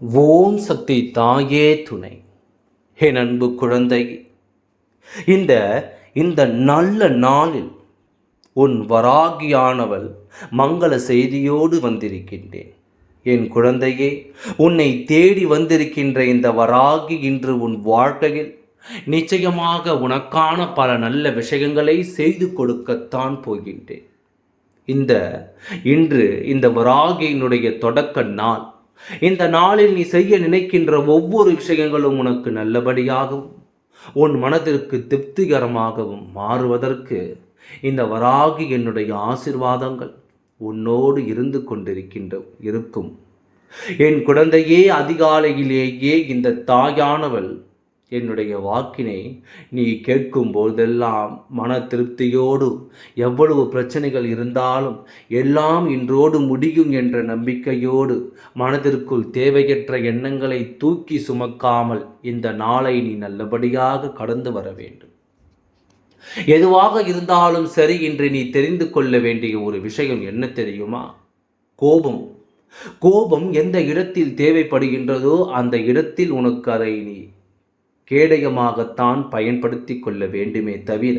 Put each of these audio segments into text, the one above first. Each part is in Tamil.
ஓம் சக்தி தாயே துணை. என் அன்பு குழந்தை இந்த இந்த நல்ல நாளில் உன் வராகியானவள் மங்கள செய்தியோடு வந்திருக்கின்றேன். என் குழந்தையே உன்னை தேடி வந்திருக்கின்ற இந்த வராகி இன்று உன் வாழ்க்கையில் நிச்சயமாக உனக்கான பல நல்ல விஷயங்களை செய்து கொடுக்கத்தான் போகின்றேன். இந்த இன்று இந்த வராகியினுடைய தொடக்க நாள். இந்த நாளில் நீ செய்ய நினைக்கின்ற ஒவ்வொரு விஷயங்களும் உனக்கு நல்லபடியாகவும் உன் மனதிற்கு திருப்திகரமாகவும் மாறுவதற்கு இந்த வராகி என்னுடைய ஆசிர்வாதங்கள் உன்னோடு இருந்து கொண்டிருக்கின்ற இருக்கும். என் குழந்தையே அதிகாலையிலேயே இந்த தாயானவள் என்னுடைய வாக்கினை நீ கேட்கும் போதெல்லாம் மன திருப்தியோடு எவ்வளவு பிரச்சனைகள் இருந்தாலும் எல்லாம் இன்றோடு முடியும் என்ற நம்பிக்கையோடு மனதிற்குள் தேவையற்ற எண்ணங்களை தூக்கி சுமக்காமல் இந்த நாளை நீ நல்லபடியாக கடந்து வர வேண்டும். எதுவாக இருந்தாலும் சரி என்று நீ தெரிந்து கொள்ள வேண்டிய ஒரு விஷயம் என்ன தெரியுமா? கோபம். கோபம் எந்த இடத்தில் தேவைப்படுகின்றதோ அந்த இடத்தில் உனக்கு அதை நீ கேடயமாகத்தான் பயன்படுத்தி கொள்ள வேண்டுமே தவிர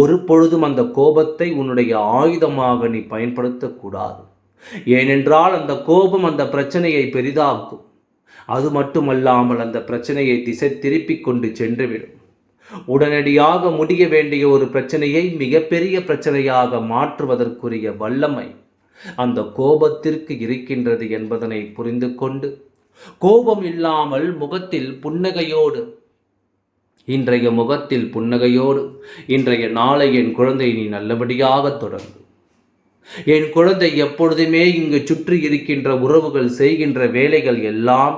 ஒரு பொழுதும் அந்த கோபத்தை உன்னுடைய ஆயுதமாக நீ பயன்படுத்தக்கூடாது ஏனென்றால் அந்த கோபம் அந்த பிரச்சனையை பெரிதாக்கும். அது மட்டுமல்லாமல் அந்த பிரச்சனையை திசை திருப்பிக் கொண்டு சென்றுவிடும். உடனடியாக முடிய வேண்டிய ஒரு பிரச்சனையை மிகப்பெரிய பிரச்சனையாக மாற்றுவதற்குரிய வல்லமை அந்த கோபத்திற்கு இருக்கின்றது என்பதனை புரிந்து கொண்டு கோபம் இல்லாமல் முகத்தில் புன்னகையோடு இன்றைய முகத்தில் புன்னகையோடு இன்றைய நாளை என் குழந்தை நீ நல்லபடியாக தொடங்கு. என் குழந்தை எப்பொழுதுமே இங்கு சுற்றி இருக்கின்ற உறவுகள் செய்கின்ற வேலைகள் எல்லாம்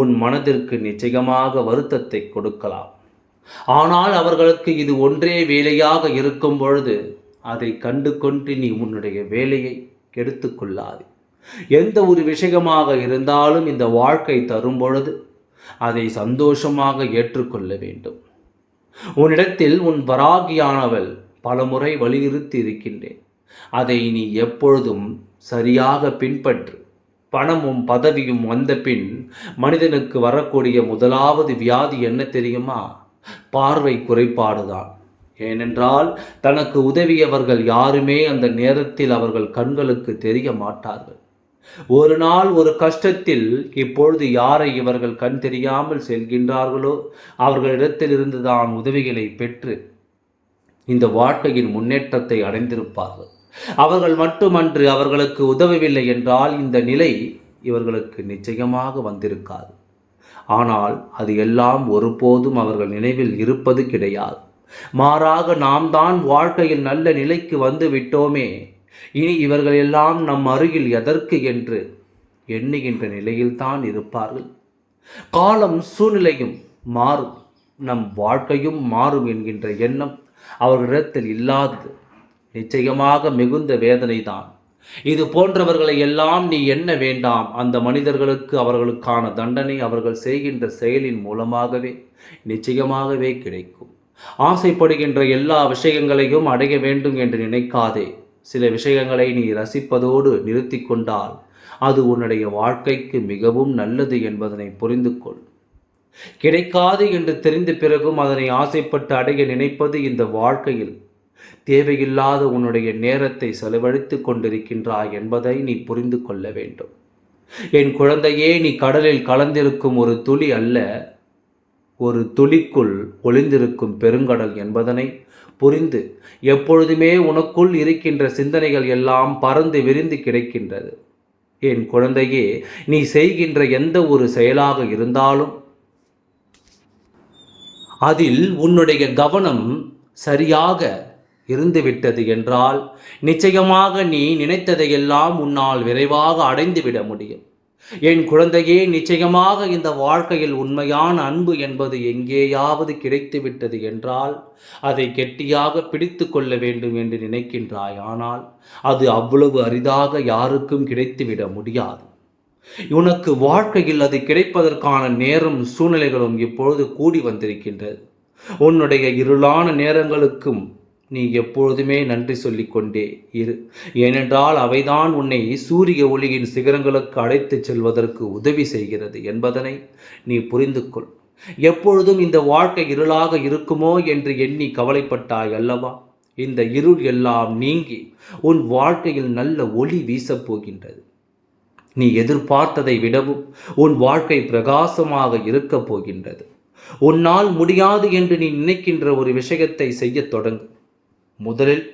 உன் மனதிற்கு நிச்சயமாக வருத்தத்தை கொடுக்கலாம். ஆனால் அவர்களுக்கு இது ஒன்றே வேலையாக இருக்கும் பொழுது அதை கண்டு கொண்டு நீ உன்னுடைய வேலையை கெடுத்து கொள்ளாது. எந்த ஒரு விஷயமாக இருந்தாலும் இந்த வாழ்க்கை தரும் பொழுது அதை சந்தோஷமாக ஏற்றுக்கொள்ள வேண்டும். உன்னிடத்தில் உன் வராகியானவள் பலமுறை வலியுறுத்தி இருக்கின்றேன். அதை நீ எப்பொழுதும் சரியாக பின்பற்று. பணமும் பதவியும் வந்த பின் மனிதனுக்கு வரக்கூடிய முதலாவது வியாதி என்ன தெரியுமா? பார்வை குறைபாடுதான். ஏனென்றால் தனக்கு உதவியவர்கள் யாருமே அந்த நேரத்தில் அவர்கள் கண்களுக்கு தெரிய மாட்டார்கள். ஒரு நாள் ஒரு கஷ்டத்தில் இப்பொழுது யாரை இவர்கள் கண் தெரியாமல் செல்கின்றார்களோ அவர்களிடத்திலிருந்து தான் உதவிகளை பெற்று இந்த வாழ்க்கையின் முன்னேற்றத்தை அடைந்திருப்பார்கள். அவர்கள் மட்டுமன்று அவர்களுக்கு உதவவில்லை என்றால் இந்த நிலை இவர்களுக்கு நிச்சயமாக வந்திருக்காது. ஆனால் அது எல்லாம் ஒருபோதும் அவர்கள் நினைவில் இருப்பது கிடையாது. மாறாக நாம் தான் வாழ்க்கையில் நல்ல நிலைக்கு வந்து விட்டோமே இனி இவர்கள் எல்லாம் நம் அருகில் எதற்கு என்று எண்ணுகின்ற நிலையில்தான் இருப்பார்கள். காலம் சூழ்நிலையும் மாறும். நம் வாழ்க்கையும் மாறும் என்கின்ற எண்ணம் அவர்களிடத்தில் இல்லாதது. நிச்சயமாக மிகுந்த வேதனைதான். இது போன்றவர்களை எல்லாம் நீ எண்ண வேண்டாம். அந்த மனிதர்களுக்கு அவர்களுக்கான தண்டனை அவர்கள் செய்கின்ற செயலின் மூலமாகவே நிச்சயமாகவே கிடைக்கும். ஆசைப்படுகின்ற எல்லா விஷயங்களையும் அடைய வேண்டும் என்று நினைக்காதே. சில விஷயங்களை நீ ரசிப்பதோடு நிறுத்தி கொண்டால் அது உன்னுடைய வாழ்க்கைக்கு மிகவும் நல்லது என்பதனை புரிந்து கொள். கிடைக்காது என்று தெரிந்த பிறகும் அதனை ஆசைப்பட்டு அடைய நினைப்பது இந்த வாழ்க்கையில் தேவையில்லாத உன்னுடைய நேரத்தை செலவழித்து கொண்டிருக்கின்றாய் என்பதை நீ புரிந்து கொள்ள வேண்டும். என் குழந்தையே நீ கடலில் கலந்திருக்கும் ஒரு துளி அல்ல. ஒரு துளிக்குள் ஒளிந்திருக்கும் பெருங்கடல் என்பதனை புரிந்து எப்பொழுதுமே உனக்குள் இருக்கின்ற சிந்தனைகள் எல்லாம் பறந்து விரிந்து கிடைக்கின்றது. என் குழந்தையே நீ செய்கின்ற எந்த ஒரு செயலாக இருந்தாலும் அதில் உன்னுடைய கவனம் சரியாக இருந்துவிட்டது என்றால் நிச்சயமாக நீ நினைத்ததையெல்லாம் உன்னால் விரைவாக அடைந்துவிட முடியும். என் குழந்தையே நிச்சயமாக இந்த வாழ்க்கையில் உண்மையான அன்பு என்பது எங்கேயாவது கிடைத்துவிட்டது என்றால் அதை கெட்டியாக பிடித்து கொள்ள வேண்டும் என்று நினைக்கின்றாய். ஆனால் அது அவ்வளவு அரிதாக யாருக்கும் கிடைத்துவிட முடியாது. உனக்கு வாழ்க்கையில் அது கிடைப்பதற்கான நேரம் சூழ்நிலைகளும் இப்பொழுது கூடி வந்திருக்கின்றது. உன்னுடைய இருளான நேரங்களுக்கும் நீ எப்பொழுதுமே நன்றி சொல்லிக்கொண்டே இரு. ஏனென்றால் அவைதான் உன்னை சூரிய ஒளியின் சிகரங்களுக்கு அழைத்துச் செல்வதற்கு உதவி செய்கிறது என்பதனை நீ புரிந்து கொள் எப்பொழுதும் இந்த வாழ்க்கை இருளாக இருக்குமோ என்று எண்ணி கவலைப்பட்டாய் அல்லவா? இந்த இருள் எல்லாம் நீங்கி உன் வாழ்க்கையில் நல்ல ஒளி வீசப் போகின்றது. நீ எதிர்பார்த்ததை விடவும் உன் வாழ்க்கை பிரகாசமாக இருக்கப் போகின்றது. உன்னால் முடியாது என்று நீ நினைக்கின்ற ஒரு விஷயத்தை செய்யத் தொடங்கு. முதலில்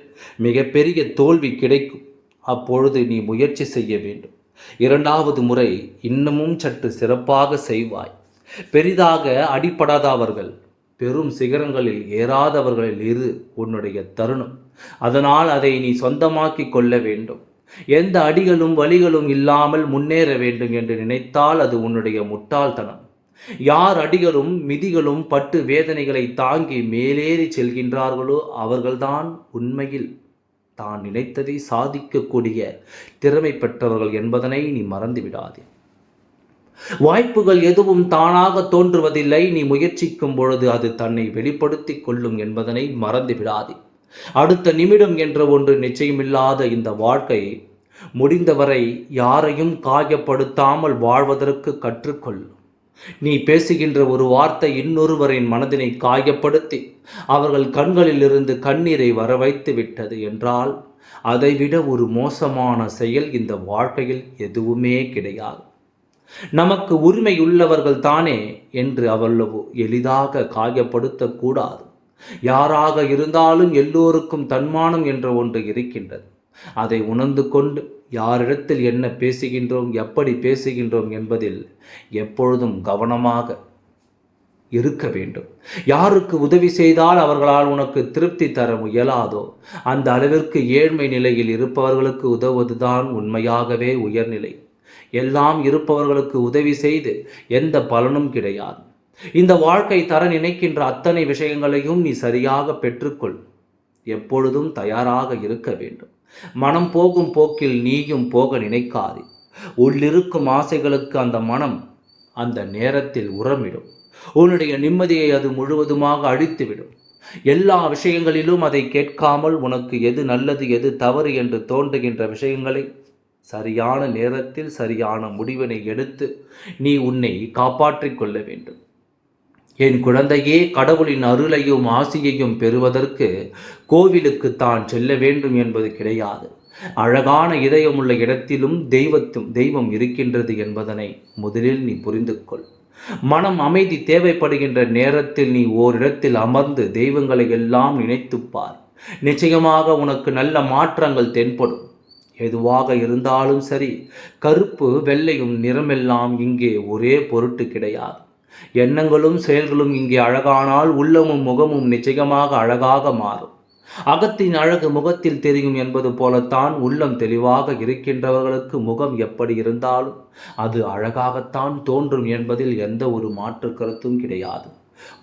மிகப்பெரிய தோல்வி கிடைக்கும். அப்பொழுது நீ முயற்சி செய்ய வேண்டும். இரண்டாவது முறை இன்னமும் சற்று சிறப்பாக செய்வாய். பெரிதாக அடிப்படாதவர்கள் பெரும் சிகரங்களில் ஏறாதவர்களில் இரு உன்னுடைய தருணம். அதனால் அதை நீ சொந்தமாக்கி கொள்ள வேண்டும். எந்த அடிகளும் வழிகளும் இல்லாமல் முன்னேற வேண்டும் என்று நினைத்தால் அது உன்னுடைய முட்டாள்தனம். யார் அடிகளும் மிதிகளும் பட்டு வேதனைகளை தாங்கி மேலேறி செல்கின்றார்களோ அவர்கள்தான் உண்மையில் தான் நினைத்ததை சாதிக்கக்கூடிய திறமை பெற்றவர்கள் என்பதனை நீ மறந்துவிடாதே. வாய்ப்புகள் எதுவும் தானாக தோன்றுவதில்லை. நீ முயற்சிக்கும் பொழுது அது தன்னை வெளிப்படுத்தி கொள்ளும் என்பதனை மறந்துவிடாதே. அடுத்த நிமிடம் என்ற ஒன்று நிச்சயமில்லாத இந்த வாழ்க்கை முடிந்தவரை யாரையும் காயப்படுத்தாமல் வாழ்வதற்கு கற்றுக்கொள் நீ பேசுகின்ற ஒரு வார்த்தை இன்னொருவரின் மனதினை காயப்படுத்தி அவர்கள் கண்களிலிருந்து கண்ணீரை வர வைத்து விட்டது என்றால் அதைவிட ஒரு மோசமான செயல் இந்த வாழ்க்கையில் எதுவுமே கிடையாது. நமக்கு உரிமையுள்ளவர்கள் தானே என்று அவ்வளவு எளிதாக காயப்படுத்தக்கூடாது. யாராக இருந்தாலும் எல்லோருக்கும் தன்மானம் என்ற ஒன்று இருக்கின்றது. அதை உணர்ந்து கொண்டு யாரிடத்தில் என்ன பேசுகின்றோம் எப்படி பேசுகின்றோம் என்பதில் எப்பொழுதும் கவனமாக இருக்க வேண்டும். யாருக்கு உதவி செய்தால் அவர்களால் உனக்கு திருப்தி தர இயலாதோ அந்த அளவிற்கு ஏழ்மை நிலையில் இருப்பவர்களுக்கு உதவுவதுதான் உண்மையாகவே உயர்நிலை. எல்லாம் இருப்பவர்களுக்கு உதவி செய்து எந்த பலனும் கிடையாது. இந்த வாழ்க்கை தர நினைக்கின்ற அத்தனை விஷயங்களையும் நீ சரியாக பெற்றுக்கொள். எப்பொழுதும் தயாராக இருக்க வேண்டும். மனம் போகும் போக்கில் நீயும் போக நினைக்காது. உள்ளிருக்கும் ஆசைகளுக்கு அந்த மனம் அந்த நேரத்தில் உரமிடும். உன்னுடைய நிம்மதியை அது முழுவதுமாக அழித்துவிடும். எல்லா விஷயங்களிலும் அதை கேட்காமல் உனக்கு எது நல்லது எது தவறு என்று தோன்றுகின்ற விஷயங்களை சரியான நேரத்தில் சரியான முடிவினை எடுத்து நீ உன்னை காப்பாற்றிக் கொள்ள வேண்டும். என் குழந்தையே கடவுளின் அருளையும் ஆசியையும் பெறுவதற்கு கோவிலுக்கு தான் செல்ல வேண்டும் என்பது கிடையாது. அழகான இதயமுள்ள இடத்திலும் தெய்வத்தும் தெய்வம் இருக்கின்றது என்பதனை முதலில் நீ புரிந்து கொள் மனம் அமைதி தேவைப்படுகின்ற நேரத்தில் நீ ஓரிடத்தில் அமர்ந்து தெய்வங்களை எல்லாம் நினைத்துப்பார். நிச்சயமாக உனக்கு நல்ல மாற்றங்கள் தென்படும். எதுவாக இருந்தாலும் சரி கருப்பு வெள்ளையும் நிறமெல்லாம் இங்கே ஒரே பொருட்டு கிடையாது. எண்ணங்களும் செயல்களும் இங்கே அழகானால் உள்ளமும் முகமும் நிச்சயமாக அழகாக மாறும். அகத்தின் அழகு முகத்தில் தெரியும் என்பது போலத்தான் உள்ளம் தெளிவாக இருக்கின்றவர்களுக்கு முகம் எப்படி இருந்தாலும் அது அழகாகத்தான் தோன்றும் என்பதில் எந்த ஒரு மாற்று கருத்தும் கிடையாது.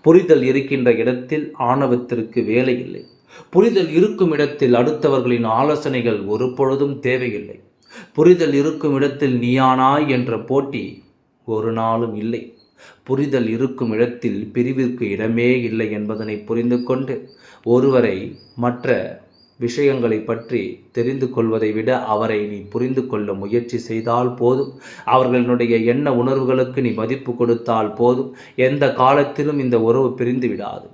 புரிதல் இருக்கின்ற இடத்தில் ஆணவத்திற்கு வேலை இல்லை. புரிதல் இருக்கும் இடத்தில் அடுத்தவர்களின் ஆலோசனைகள் ஒரு பொழுதும் தேவையில்லை. புரிதல் இருக்கும் இடத்தில் நீயானாய் என்ற போட்டி ஒரு நாளும் இல்லை. புரிதல் இருக்கும் இடத்தில் பிரிவிற்கு இடமே இல்லை என்பதனை புரிந்து கொண்டு ஒருவரை மற்ற விஷயங்களை பற்றி தெரிந்து கொள்வதை விட அவரை நீ புரிந்து கொள்ள முயற்சி செய்தால் போதும். அவர்களுடைய எண்ண உணர்வுகளுக்கு நீ மதிப்பு கொடுத்தால் போதும். எந்த காலத்திலும் இந்த உறவு பிரிந்து விடாது.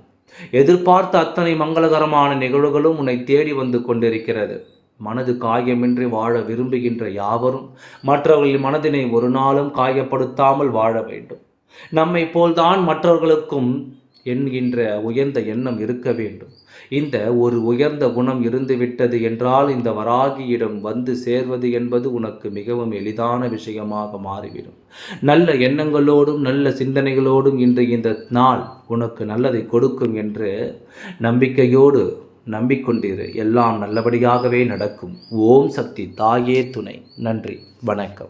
எதிர்பார்த்த அத்தனை மங்களகரமான நிகழ்வுகளும் உன்னை தேடி வந்து கொண்டிருக்கிறது. மனது காயமின்றி வாழ விரும்புகின்ற யாவரும் மற்றவர்களின் மனதினை ஒரு நாளும் காயப்படுத்தாமல் வாழ வேண்டும். நம்மை போல்தான் மற்றவர்களுக்கும் என்கின்ற உயர்ந்த எண்ணம் இருக்க வேண்டும். இந்த ஒரு உயர்ந்த குணம் இருந்துவிட்டது என்றால் இந்த வராகியிடம் வந்து சேர்வது என்பது உனக்கு மிகவும் எளிதான விஷயமாக மாறிவிடும். நல்ல எண்ணங்களோடும் நல்ல சிந்தனைகளோடும் இன்று இந்த நாள் உனக்கு நல்லதை கொடுக்கும் என்று நம்பிக்கையோடு நம்பிக்கொண்டிரு. எல்லாம் நல்லபடியாகவே நடக்கும். ஓம் சக்தி தாயே துணை. நன்றி. வணக்கம்.